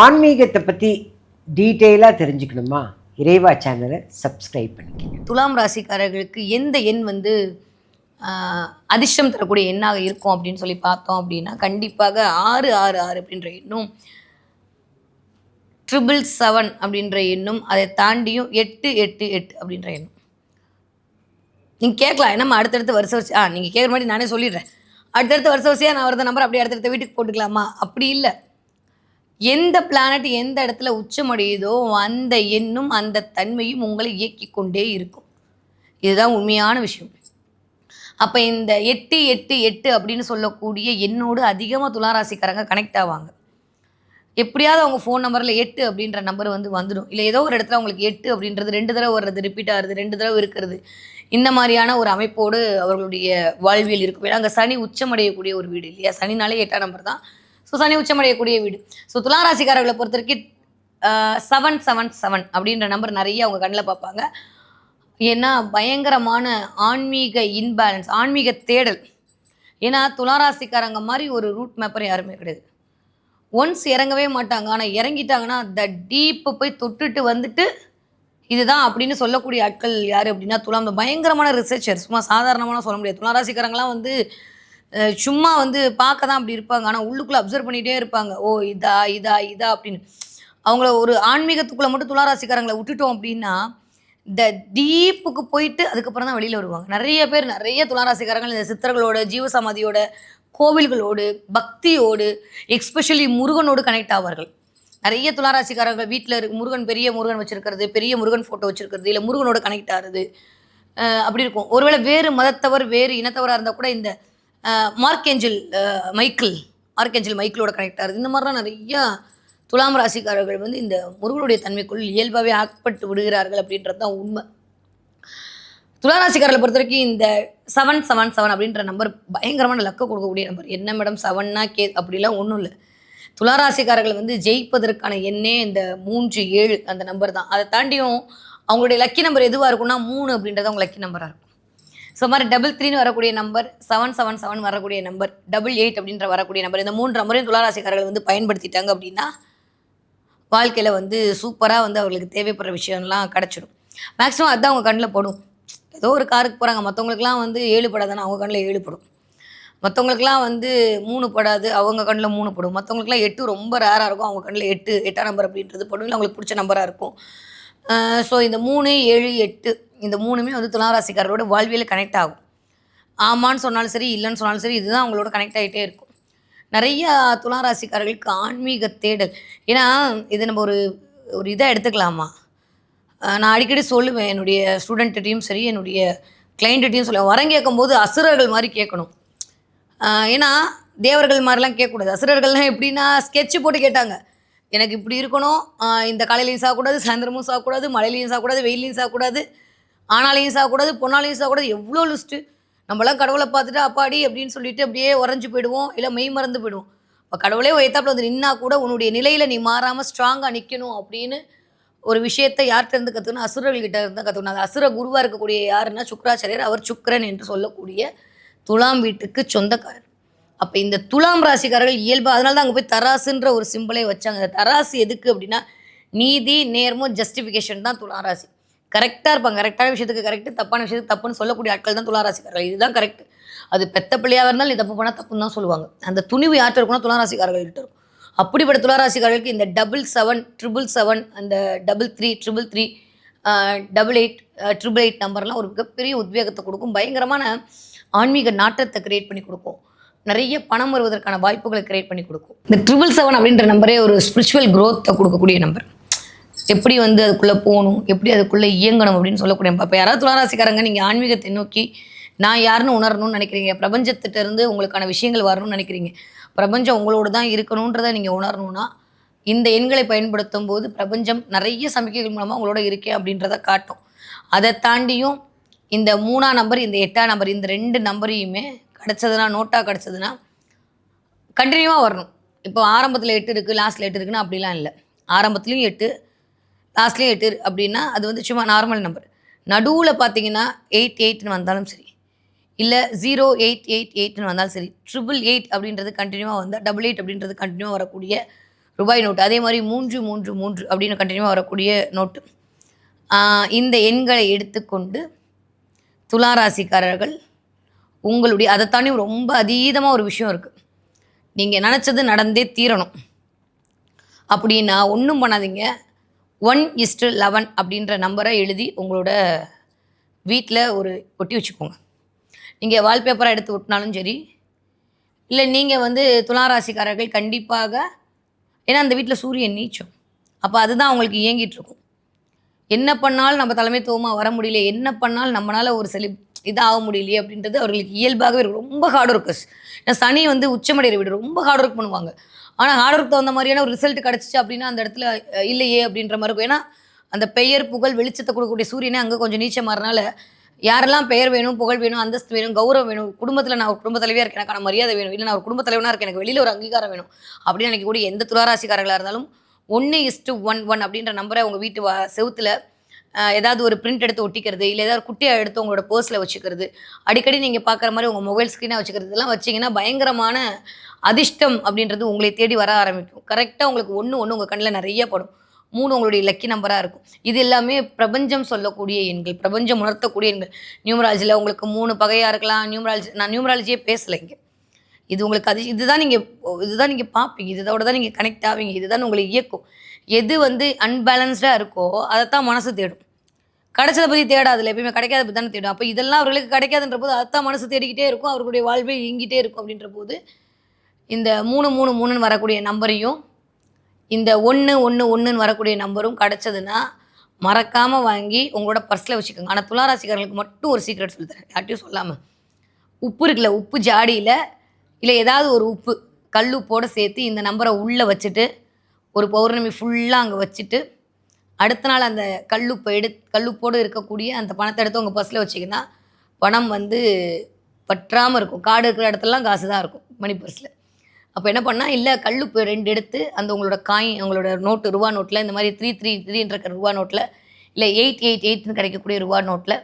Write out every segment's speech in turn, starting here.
ஆன்மீகத்தை பற்றி டீட்டெயிலாக தெரிஞ்சுக்கணுமா? இறைவா சேனலை சப்ஸ்கிரைப் பண்ணிக்கோங்க. துலாம் ராசிக்காரர்களுக்கு எந்த எண் வந்து அதிர்ஷ்டம் தரக்கூடிய எண்ணாக இருக்கும் அப்படின்னு சொல்லி பார்த்தோம் அப்படின்னா கண்டிப்பாக ஆறு ஆறு ஆறு அப்படின்ற எண்ணும் ட்ரிபிள் செவன் அப்படின்ற எண்ணும் அதை தாண்டியும் எட்டு எட்டு எட்டு அப்படின்ற எண்ணும். நீங்கள் கேட்கலாம் என்னம்மா அடுத்தடுத்து வருஷ வருஷம் ஆ நீங்கள் கேட்குற மாதிரி நானே சொல்லிடுறேன். அடுத்தடுத்த வருஷ வருஷம் நான் வரத நம்பர் அப்படியே அடுத்தடுத்த வீட்டுக்கு போட்டுக்கலாமா? அப்படி இல்லை. எந்த பிளானட் எந்த இடத்துல உச்சமடையுதோ அந்த எண்ணும் அந்த தன்மையும் உங்களை இயக்கி கொண்டே இருக்கும். இதுதான் உண்மையான விஷயம். அப்போ இந்த எட்டு எட்டு எட்டு அப்படின்னு சொல்லக்கூடிய எண்ணோடு அதிகமாக துளாராசிக்காரங்க கனெக்ட் ஆவாங்க. எப்படியாவது அவங்க ஃபோன் நம்பரில் எட்டு அப்படின்ற நம்பர் வந்து வந்துடும். இல்லை ஏதோ ஒரு இடத்துல அவங்களுக்கு எட்டு அப்படின்றது ரெண்டு தடவை வர்றது ரிப்பீட் ஆகிறது ரெண்டு தடவை இருக்கிறது. இந்த மாதிரியான ஒரு அமைப்போடு அவர்களுடைய வாழ்வியல் இருக்கும். ஏன்னா அங்கே சனி உச்சமடையக்கூடிய ஒரு வீடு இல்லையா? சனினாலே எட்டாம் நம்பர் தான். ஸோ சனி உச்சமடையக்கூடிய வீடு. ஸோ துளாராசிக்காரர்களை பொறுத்த வரைக்கும் செவன் செவன் செவன் அப்படின்ற நம்பர் நிறைய அவங்க கண்ணில் பார்ப்பாங்க. ஏன்னா பயங்கரமான ஆன்மீக இன்பேலன்ஸ் ஆன்மீக தேடல். ஏன்னா துளாராசிக்காரங்க மாதிரி ஒரு ரூட் மேப்பர் யாருமே கிடையாது. ஒன்ஸ் இறங்கவே மாட்டாங்க. ஆனால் இறங்கிட்டாங்கன்னா த டீப்பு போய் தொட்டுட்டு வந்துட்டு இதுதான் அப்படின்னு சொல்லக்கூடிய ஆட்கள் யார் அப்படின்னா துலாம் பயங்கரமான ரிசர்ச்சர் சும்மா சாதாரணமான சொல்ல முடியாது. துளாராசிக்காரங்களாம் வந்து சும்மா வந்து பார்க்க தான் அப்படி இருப்பாங்க. ஆனால் உள்ளுக்குள்ளே அப்சர்வ் பண்ணிகிட்டே இருப்பாங்க. ஓ இதா இதா இதா அப்படின்னு. அவங்கள ஒரு ஆன்மீகத்துக்குள்ளே மட்டும் துளாராசிக்காரங்களை விட்டுட்டோம் அப்படின்னா இந்த டீப்புக்கு போயிட்டு அதுக்கப்புறம் தான் வெளியில் வருவாங்க. நிறைய பேர் நிறைய துளாராசிக்காரங்கள் இந்த சித்தர்களோட ஜீவசமாதியோட கோவில்களோடு பக்தியோடு எக்ஸ்பெஷலி முருகனோடு கனெக்ட் ஆவார்கள். நிறைய துளாராசிக்காரர்கள் வீட்டில் இருக்கு முருகன் பெரிய முருகன் வச்சுருக்கிறது பெரிய முருகன் ஃபோட்டோ வச்சுருக்கிறது இல்லை முருகனோட கனெக்ட் ஆகுது அப்படி இருக்கும். ஒருவேளை வேறு மதத்தவர் வேறு இனத்தவராக இருந்தால் கூட இந்த மார்க்கேஞ்சல் மைக்கிள் மார்க்கேஞ்சல் மைக்கிளோட கனெக்ட் ஆகுது. இந்த மாதிரிலாம் நிறையா துலாம் ராசிக்காரர்கள் வந்து இந்த முருகனுடைய தன்மைக்குள் இயல்பாகவே ஆட்பட்டு விடுகிறார்கள் அப்படின்றது தான் உண்மை. துளாராசிக்காரர்களை பொறுத்த வரைக்கும் இந்த செவன் செவன் செவன் அப்படின்ற நம்பர் பயங்கரமான லக்க கொடுக்கக்கூடிய நம்பர் என்ன மேடம் செவன்னா கே அப்படிலாம் ஒன்றும் இல்லை. துளாராசிக்காரர்கள் வந்து ஜெயிப்பதற்கான எண்ணே இந்த மூன்று ஏழு அந்த நம்பர் தான். அதை தாண்டியும் அவங்களுடைய லக்கி நம்பர் எதுவாக இருக்கும்னா மூணு அப்படின்றது அவங்க லக்கி நம்பராக இருக்கும். ஸோ மாதிரி டபுள் த்ரீன்னு வரக்கூடிய நம்பர் செவன் செவன் செவன் வரக்கூடிய நம்பர் டபுள் எயிட் அப்படின்ற வரக்கூடிய நம்பர் இந்த மூன்று நம்பரையும் துளாராசிக்காரர்கள் வந்து பயன்படுத்திட்டாங்க அப்படின்னா வாழ்க்கையில் வந்து சூப்பராக வந்து அவர்களுக்கு தேவைப்படுற விஷயம்லாம் கிடச்சிடும் மேக்ஸிமம் அதுதான் அவங்க கண்ணில் போடும். ஏதோ ஒரு காருக்கு போகிறாங்க மற்றவங்களுக்குலாம் வந்து ஏழு படாதானே அவங்க கண்ணில் ஏழு படும். மற்றவங்களுக்குலாம் வந்து மூணு படாது அவங்க கண்ணில் மூணு படும். மற்றவங்களுக்குலாம் எட்டு ரொம்ப ரேராக இருக்கும். அவங்க கண்ணில் எட்டு எட்டாம் நம்பர் அப்படின்றது படும். இல்லை அவங்களுக்கு பிடிச்ச நம்பராக இருக்கும். ஸோ இந்த மூணு ஏழு எட்டு இந்த மூணுமே வந்து துளாராசிக்காரரோட வாழ்வியல் கனெக்ட் ஆகும். ஆமான்னு சொன்னாலும் சரி இல்லைன்னு சொன்னாலும் சரி இதுதான் அவங்களோட கனெக்ட் ஆகிட்டே இருக்கும். நிறைய துளாராசிக்காரர்களுக்கு ஆன்மீக தேடல். ஏன்னா இது நம்ம ஒரு ஒரு இதாக எடுத்துக்கலாமா? நான் அடிக்கடி சொல்லுவேன் என்னுடைய ஸ்டூடெண்ட்டையும் சரி என்னுடைய கிளைண்ட்டையும் சொல்லுவேன். வரம் கேட்கும்போது அசுரர்கள் மாதிரி கேட்கணும். ஏன்னா தேவர்கள் மாதிரிலாம் கேட்கக்கூடாது. அசுரர்கள்லாம் எப்படின்னா ஸ்கெட்சு போட்டு கேட்டாங்க. எனக்கு இப்படி இருக்கணும். இந்த காலையிலையும் சாகக்கூடாது சாயந்தரமும் சாகக்கூடாது மழையிலையும் சாகக்கூடாது வெயிலையும் சாகக்கூடாது. ஆனாலையும் சாகக்கூடாது பொண்ணாலையும் சாகக்கூடாது எவ்வளோ லிஸ்ட்டு. நம்மளாம் கடவுளை பார்த்துட்டு அப்பாடி அப்படின்னு சொல்லிட்டு அப்படியே உறைஞ்சு போயிடுவோம் இல்லை மெய் மறந்து போயிடுவோம். இப்போ கடவுளே எத்தாப்புல வந்து நின்னா கூட உன்னுடைய நிலையில் நீ மாறாமல் ஸ்ட்ராங்காக நிற்கணும் அப்படின்னு ஒரு விஷயத்தை யார்கிட்ட இருந்து கற்றுக்கணும் அசுரர்கள்கிட்ட இருந்து கற்றுக்கணும் அது அசுர குருவாக இருக்கக்கூடிய யாருன்னா சுக்கராச்சாரியர் அவர் சுக்கரன் என்று சொல்லக்கூடிய துலாம் வீட்டுக்கு சொந்தக்காரர். அப்போ இந்த துலாம் ராசிக்காரர்கள் இயல்பு அதனால தான் அங்கே போய் தராசுன்ற ஒரு சிம்பிளே வச்சாங்க. தராசு எதுக்கு அப்படின்னா நீதி நேர்மோ ஜஸ்டிஃபிகேஷன் தான் துலாம் ராசி. கரெக்டாக இருப்பாங்க. கரெக்டான விஷயத்துக்கு கரெக்ட் தப்பான விஷயத்துக்கு தப்புன்னு சொல்லக்கூடிய ஆட்கள் தான் துளாராசிக்காரர்கள். இதுதான் கரெக்ட் அது பெத்த பிள்ளையாக இருந்தாலும் நீ தப்பு பண்ணால் தப்புன்னு தான் சொல்லுவாங்க. அந்த துணிவு யார்கிட்ட இருக்கும்னா துளாராசிக்காரர்கள் கிட்ட இருக்கும். அப்படிப்பட்ட துளாராசிக்காரர்களுக்கு இந்த டபுள் செவன் ட்ரிபிள் செவன் அந்த double three triple three double eight triple eight நம்பர்லாம் ஒரு மிகப்பெரிய உத்வேகத்தை கொடுக்கும். பயங்கரமான ஆன்மீக நாட்டத்தை கிரியேட் பண்ணி கொடுக்கும். நிறைய பணம் வருவதற்கான வாய்ப்புகளை கிரியேட் பண்ணி கொடுக்கும். இந்த ட்ரிபிள் செவன் அப்படின்ற நம்பரே ஒரு ஸ்பிரிச்சுவல் க்ரோத்தை கொடுக்கக்கூடிய நம்பர் எப்படி வந்து அதுக்குள்ளே போகணும் எப்படி அதுக்குள்ளே இயங்கணும் அப்படின்னு சொல்லக்கூடிய அப்போ யாராவது துளாராசிக்காரங்க நீங்கள் ஆன்மீகத்தை நோக்கி நான் யாருன்னு உணரணும்னு நினைக்கிறீங்க. பிரபஞ்சத்திட்டேருந்து உங்களுக்கான விஷயங்கள் வரணும்னு நினைக்கிறீங்க. பிரபஞ்சம் உங்களோட தான் இருக்கணுன்றதை நீங்கள் உணரணும்னா இந்த எண்களை பயன்படுத்தும் போது பிரபஞ்சம் நிறைய சமிக்கைகள் மூலமாக உங்களோட இருக்கேன் அப்படின்றத காட்டும். அதை தாண்டியும் இந்த மூணாம் நம்பர் இந்த எட்டாம் நம்பர் இந்த ரெண்டு நம்பரையுமே கிடச்சதுன்னா நோட்டாக கிடச்சதுன்னா கண்டினியூவாக வரணும். இப்போ ஆரம்பத்தில் எட்டு இருக்குது லாஸ்ட்டில் எட்டு இருக்குன்னா அப்படிலாம் இல்லை. ஆரம்பத்துலேயும் எட்டு லாஸ்ட்லேயும் எட்டு அப்படின்னா அது வந்து சும்மா நார்மல் நம்பர் நடுவில் பார்த்தீங்கன்னா எயிட் எயிட்னு வந்தாலும் சரி. இல்லை ஜீரோ எயிட் எயிட் எயிட்னு வந்தாலும் சரி. ட்ரிபிள் எயிட் அப்படின்றது கண்டினியூவாக வந்தால் டபுள் எயிட் அப்படின்றது கண்டினியூவாக வரக்கூடிய ரூபாய் நோட்டு. அதே மாதிரி மூன்று மூன்று மூன்று அப்படின்னு கண்டினியூவாக வரக்கூடிய நோட்டு. இந்த எண்களை எடுத்துக்கொண்டு துளாராசிக்காரர்கள் உங்களுடைய அதை தாண்டி ரொம்ப அதீதமாக ஒரு விஷயம் இருக்குது நீங்கள் நினச்சது நடந்தே தீரணும். அப்படின்னா ஒன்றும் பண்ணாதீங்க. ஒன் இஸ்டு லெவன் அப்படின்ற நம்பரை எழுதி உங்களோட வீட்டில் ஒரு ஒட்டி வச்சுக்கோங்க. நீங்கள் வால்பேப்பராக எடுத்து ஒட்டினாலும் சரி இல்லை நீங்கள் வந்து துளாராசிக்காரர்கள் கண்டிப்பாக ஏன்னா அந்த வீட்டில் சூரியன் நீச்சம். அப்போ அதுதான் அவங்களுக்கு இயங்கிட்டு இருக்கும். என்ன பண்ணாலும் நம்ம தலைமைத்துவமாக வர முடியல என்ன பண்ணாலும் நம்மளால் ஒரு செலி இதாக முடியலையே அப்படின்றது அவர்களுக்கு இயல்பாகவே இருக்கும். ரொம்ப ஹார்ட் ஒர்க்கர்ஸ் ஏன்னா சனி வந்து உச்சமடைகிற வீடு ரொம்ப ஹார்ட் ஒர்க் பண்ணுவாங்க. ஆனால் ஹார்ட் தகுந்த மாதிரியான ஒரு ரிசல்ட் கிடச்சிச்சு அப்படின்னா அந்த இடத்துல இல்லையே அப்படின்ற மாதிரி இருக்கும். ஏன்னா அந்த பெயர் புகழ் வெளிச்சத்தை கொடுக்கக்கூடிய சூரியனே அங்கே கொஞ்சம் நீச்சம் மாறினால யாரெல்லாம் பெயர் வேணும் புகழ் வேணும் அந்தஸ்து வேணும் கௌரவம் வேணும் குடும்பத்தில் நான் ஒரு குடும்ப தலைவியாக இருக்கேன் எனக்கான மரியாதை வேணும். இல்லை நான் ஒரு குடும்ப தலைவனாக இருக்கேன் எனக்கு வெளியில் ஒரு அங்கீகாரம் வேணும் அப்படின்னு நினைக்கக்கூடிய எந்த துளாராசிக்காரர்களாக இருந்தாலும் ஒன்று இஸ்டு ஒன் ஒன் அப்படின்ற நம்பரை உங்கள் வீட்டு வா செவுத்தில் ஏதாவது ஒரு பிரிண்ட் எடுத்து ஒட்டிக்கிறது இல்லை ஏதாவது குட்டியாக எடுத்து உங்களோட பர்ஸில் வச்சுக்கிறது. அடிக்கடி நீங்கள் பார்க்குற மாதிரி உங்கள் மொபைல் ஸ்க்ரீனாக வச்சுக்கிறது. இதெல்லாம் வச்சிங்கன்னா பயங்கரமான அதிர்ஷ்டம் அப்படின்றது உங்களை தேடி வர ஆரம்பிக்கும். கரெக்டாக உங்களுக்கு ஒன்று ஒன்று உங்கள் கண்ணில் நிறைய படும். மூணு உங்களுடைய லக்கி நம்பராக இருக்கும். இது எல்லாமே பிரபஞ்சம் சொல்லக்கூடிய எண்கள் பிரபஞ்சம் உணர்த்தக்கூடிய எண்கள். நியூமராலஜியில் உங்களுக்கு மூணு பகையாக இருக்கலாம். நியூமராலஜி நான் நியூமராலஜியே பேசலை இங்கே. இது உங்களுக்கு அது இதுதான் நீங்கள் இதுதான் நீங்கள் பார்ப்பீங்க. இதோட தான் நீங்கள் கனெக்ட் ஆவீங்க. இதுதான் உங்களை இயக்கும். எது வந்து அன்பேலன்ஸ்டாக இருக்கோ அதைத்தான் மனசு தேடும். கிடைச்சதை பற்றி தேடாதுல எப்பயுமே கிடைக்காத பற்றி தானே தேடும். அப்போ இதெல்லாம் அவர்களுக்கு கிடைக்காதுன்ற போது அதைத்தான் மனசு தேடிக்கிட்டே இருக்கும். அவர்களுடைய வாழ்வே இயங்கிட்டே இருக்கும் அப்படின்ற போது இந்த மூணு மூணு மூணுன்னு வரக்கூடிய நம்பரையும் இந்த ஒன்று ஒன்று ஒன்றுன்னு வரக்கூடிய நம்பரும் கிடச்சதுன்னா மறக்காமல் வாங்கி உங்களோட பர்ஸில் வச்சுக்கோங்க. ஆனால் துளாராசிக்காரர்களுக்கு மட்டும் ஒரு சீக்ரெட் சொல்லித்தரேன். யார்ட்டையும் சொல்லாமல் உப்பு இருக்குல்ல உப்பு ஜாடியில் இல்லை ஏதாவது ஒரு உப்பு கல் உப்போட சேர்த்து இந்த நம்பரை உள்ளே வச்சுட்டு ஒரு பௌர்ணமி ஃபுல்லாக அங்கே வச்சுட்டு அடுத்த நாள் அந்த கல்லுப்பை எடு கல்லுப்போடு இருக்கக்கூடிய அந்த பணத்தை எடுத்து உங்கள் பர்ஸில் வச்சிங்கன்னா பணம் வந்து பற்றாமல் இருக்கும். காடு இருக்கிற இடத்துலலாம் காசு தான் இருக்கும் மணி பர்ஸில் அப்போ என்ன பண்ணால் இல்லை கல்லுப்பு ரெண்டு எடுத்து அந்த உங்களோட காயின் உங்களோட நோட்டு ரூபா நோட்டில் இந்த மாதிரி த்ரீ த்ரீ த்ரீன்ற ரூபா நோட்டில் இல்லை எயிட் எயிட் எயிட்னு கிடைக்கக்கூடிய ரூபா நோட்டில்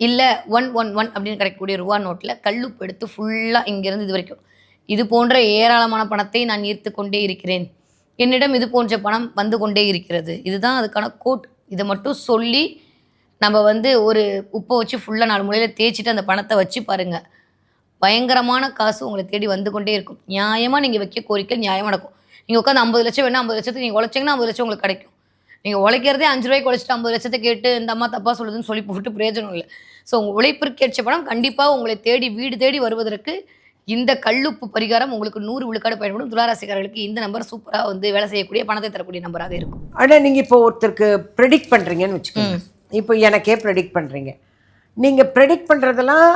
இல்லை ஒன் ஒன் ஒன் அப்படின்னு கிடைக்கக்கூடிய ரூபா நோட்டில் கல்லுப்பு எடுத்து ஃபுல்லாக இங்கேருந்து இது வரைக்கும். இது போன்ற ஏராளமான பணத்தை நான் ஈர்த்து கொண்டே இருக்கிறேன். என்னிடம் இது போன்ற பணம் வந்து கொண்டே இருக்கிறது. இதுதான் அதுக்கான கோட் இதை மட்டும் சொல்லி நம்ம வந்து ஒரு உப்பை வச்சு ஃபுல்லாக நாலு முறையில் தேய்ச்சிட்டு அந்த பணத்தை வச்சு பாருங்கள் பயங்கரமான காசு உங்களை தேடி வந்து கொண்டே இருக்கும். நியாயமாக நீங்கள் வைக்க கோரிக்கை நியாயமாக நடக்கும். நீங்கள் உட்காந்து ஐம்பது லட்சம் வேணா ஐம்பது லட்சத்துக்கு நீங்கள் உழைச்சிங்கன்னா ஐம்பது லட்சம் உங்களுக்கு கிடைக்கும். நீங்கள் உழைக்கிறதே அஞ்சு ரூபாய்க்கு உழைச்சிட்டு ஐம்பது லட்சத்தை கேட்டு இந்த அம்மா தப்பாக சொல்லுதுன்னு சொல்லி போட்டு பிரயோஜனம் இல்லை. ஸோ உங்கள் உழைப்பிற்கேற்ற பணம் கண்டிப்பாக உங்களை தேடி வீடு தேடி வருவதற்கு இந்த கல்லுப்பு பரிகாரம் உங்களுக்கு நூறு விழுக்காடு பயன்படும். துளாராசிக்காரர்களுக்கு இந்த நம்பர் சூப்பராக வந்து வேலை செய்யக்கூடிய பணத்தை தரக்கூடிய நம்பராக இருக்கும். ஆனால் நீங்கள் இப்போ ஒருத்தருக்கு ப்ரெடிக்ட் பண்ணுறீங்கன்னு வச்சுக்கோங்க. இப்போ எனக்கே ப்ரெடிக்ட் பண்ணுறீங்க நீங்கள் ப்ரெடிக்ட் பண்ணுறதெல்லாம்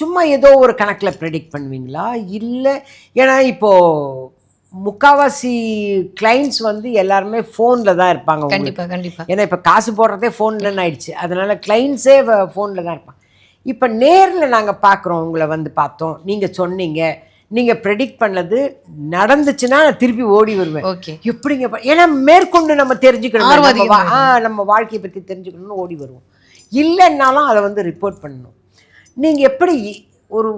சும்மா ஏதோ ஒரு கணக்கில் ப்ரெடிக்ட் பண்ணுவீங்களா? இல்லை ஏன்னா இப்போது முக்காவாசி கிளைண்ட்ஸ் வந்து எல்லாருமே ஃபோனில் தான் இருப்பாங்க. கண்டிப்பாக கண்டிப்பாக ஏன்னா இப்போ காசு போடுறதே ஃபோன்லன்னு ஆயிடுச்சு. அதனால கிளைண்ட்ஸே ஃபோனில் தான் இருப்பாங்க. இப்போ நேரில் நாங்கள் பார்க்குறோம் உங்களை வந்து பார்த்தோம். நீங்கள் சொன்னீங்க. நீங்கள் ப்ரெடிக்ட் பண்ணது நடந்துச்சுன்னா நான் திருப்பி ஓடி வருவேன். ஓகே எப்படிங்க ஏன்னா மேற்கொண்டு நம்ம தெரிஞ்சுக்கணும். ஆ நம்ம வாழ்க்கையை பற்றி தெரிஞ்சுக்கணும்னு ஓடி வருவோம். இல்லைன்னாலும் அதை வந்து ரிப்போர்ட் பண்ணணும். நீங்கள் எப்படி ஒரு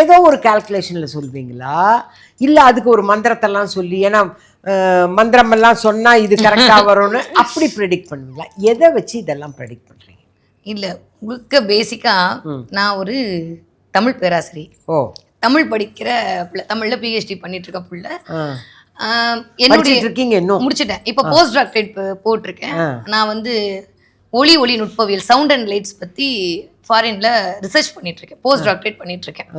ஏதோ ஒரு கால்குலேஷனில் சொல்வீங்களா இல்லை அதுக்கு ஒரு மந்திரத்தெல்லாம் சொல்லி ஏன்னா மந்திரமெல்லாம் சொன்னால் இது கரெக்டாக வரும்னு அப்படி ப்ரெடிக்ட் பண்ணுவீங்களா? எதை வச்சு இதெல்லாம் ப்ரெடிக்ட் பண்ணுறீங்க இல்லை முழுக்க பேசிக்காக நான் ஒரு தமிழ் பேராசிரியர் ஓ. தமிழ் படிக்கிற பிள்ளை தமிழில் பிஹெச்டி பண்ணிட்டு இருக்க பிள்ளை என்னுடைய இருக்கீங்க இன்னும்? முடிச்சிட்டேன். இப்போ போஸ்ட் டாக்டரேட் போட்டிருக்கேன். நான் வந்து ஒளி ஒளி நுட்பவியல் சவுண்ட் அண்ட் லைட்ஸ் பற்றி ஃபாரின்ல ரிசர்ச் பண்ணிட்டு இருக்கேன் போஸ்ட் டாக்டரேட் பண்ணிட்டு இருக்கேன்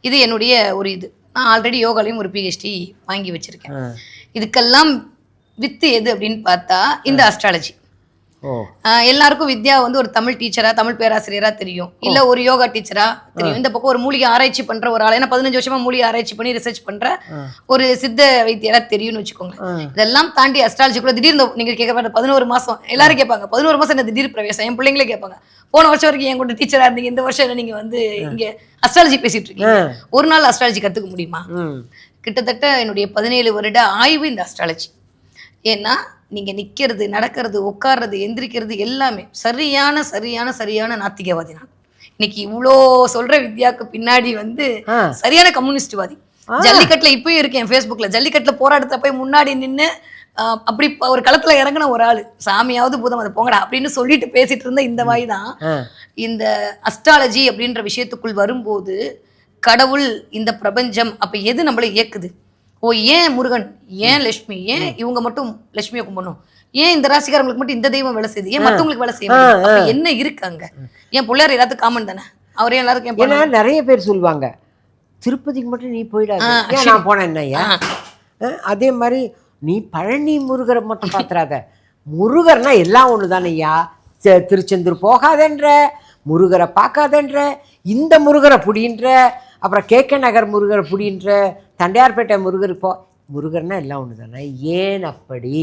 இது என்னுடைய ஒரு இது. நான் ஆல்ரெடி யோகாலையும் ஒரு பிஹெச்டி வாங்கி வச்சிருக்கேன். இதுக்கெல்லாம் வித்து எது அப்படின்னு பார்த்தா இந்த அஸ்ட்ராலஜி எல்லாருக்கும் வித்யா வந்து ஒரு தமிழ் டீச்சரா தமிழ் பேராசிரியரா தெரியும். இல்ல ஒரு யோகா டீச்சரா தெரியும். இந்த பக்கம் ஒரு மூலிகை ஆராய்ச்சி பண்ற ஒரு ஆள் ஏன்னா பதினஞ்சு வருஷமா மூலிகை ஆராய்ச்சி பண்ணி ரிசர்ச் பண்ற ஒரு சித்த வைத்தியரா தெரியும்னு வச்சுக்கோங்க. இதெல்லாம் தாண்டி அஸ்ட்ராலஜி கூட திடீர்னு நீங்க கேட்க பதினோரு மாசம். எல்லாரும் கேட்பாங்க பதினோரு மாசம் என்ன திடீர் பிரவேசம்? என் பிள்ளைங்களே கேட்பாங்க போன வருஷம் வரைக்கும் என் கூட டீச்சரா இருந்தீங்க இந்த வருஷம் நீங்க வந்து இங்க அஸ்ட்ராலஜி பேசிட்டு இருக்கீங்க? ஒரு நாள் அஸ்ட்ராலஜி கத்துக்க முடியுமா? கிட்டத்தட்ட என்னுடைய பதினேழு வருட ஆய்வு இந்த அஸ்ட்ராலஜி ஏன்னா நீங்க நிக்கிறது நடக்கிறது உட்கார்றது எந்திரிக்கிறது எல்லாமே சரியான சரியான சரியான நாத்திகவாதி நான். இன்னைக்கு இவ்வளோ சொல்ற வித்யாக்கு பின்னாடி வந்து சரியான கம்யூனிஸ்ட்வாதி. ஜல்லிக்கட்டுல இப்பயும் இருக்கேன் ஃபேஸ்புக்ல ஜல்லிக்கட்டுல போராட்டத்தை போய் முன்னாடி நின்னு ஆஹ், அப்படி ஒரு களத்துல இறங்குன ஒரு ஆளு. சாமியாவது பூதம் அதை போங்கடா அப்படின்னு சொல்லிட்டு பேசிட்டு இருந்த இந்த வாய் தான். இந்த அஸ்ட்ராலஜி அப்படின்ற விஷயத்துக்குள் வரும்போது கடவுள் இந்த பிரபஞ்சம் அப்ப எது நம்மளை இயக்குது? ஓ ஏன் முருகன்? ஏன் லட்சுமி? ஏன் இவங்க மட்டும் லட்சுமியை கும்பிடணும்? ஏன் இந்த ராசிக்காரங்களுக்கு மட்டும் இந்த தெய்வம் வேலை செய்யுது? ஏன் மத்தவங்களுக்கு வேலை செய்ய மாட்டேங்குது? அப்ப என்ன இருக்கு அங்க? ஏன் பிள்ளையார் எல்லாத்துக்கும் காமன் தானே? அவரே எல்லாருக்கும் ஏன் ஏன்னா? நிறைய பேர் சொல்லுவாங்க திருப்பதிக்கு மட்டும் நீ போயிடாத. ஏன் நான் போனேன். ஆ, அதே மாதிரி நீ பழனி முருகரை மட்டும் பாத்துறாத. முருகர்னா எல்லாம் ஒன்று தானேய்யா தி- திருச்செந்தூர் போகாதன்ற முருகரை பார்க்காதன்ற இந்த முருகரை புடின்ற அப்புறம் கேகே நகர் முருகர் புடின்ற தண்டையார்பேட்டை முருகர் போ முருகர்னால் எல்லாம் ஒன்று தானே ஏன் அப்படி?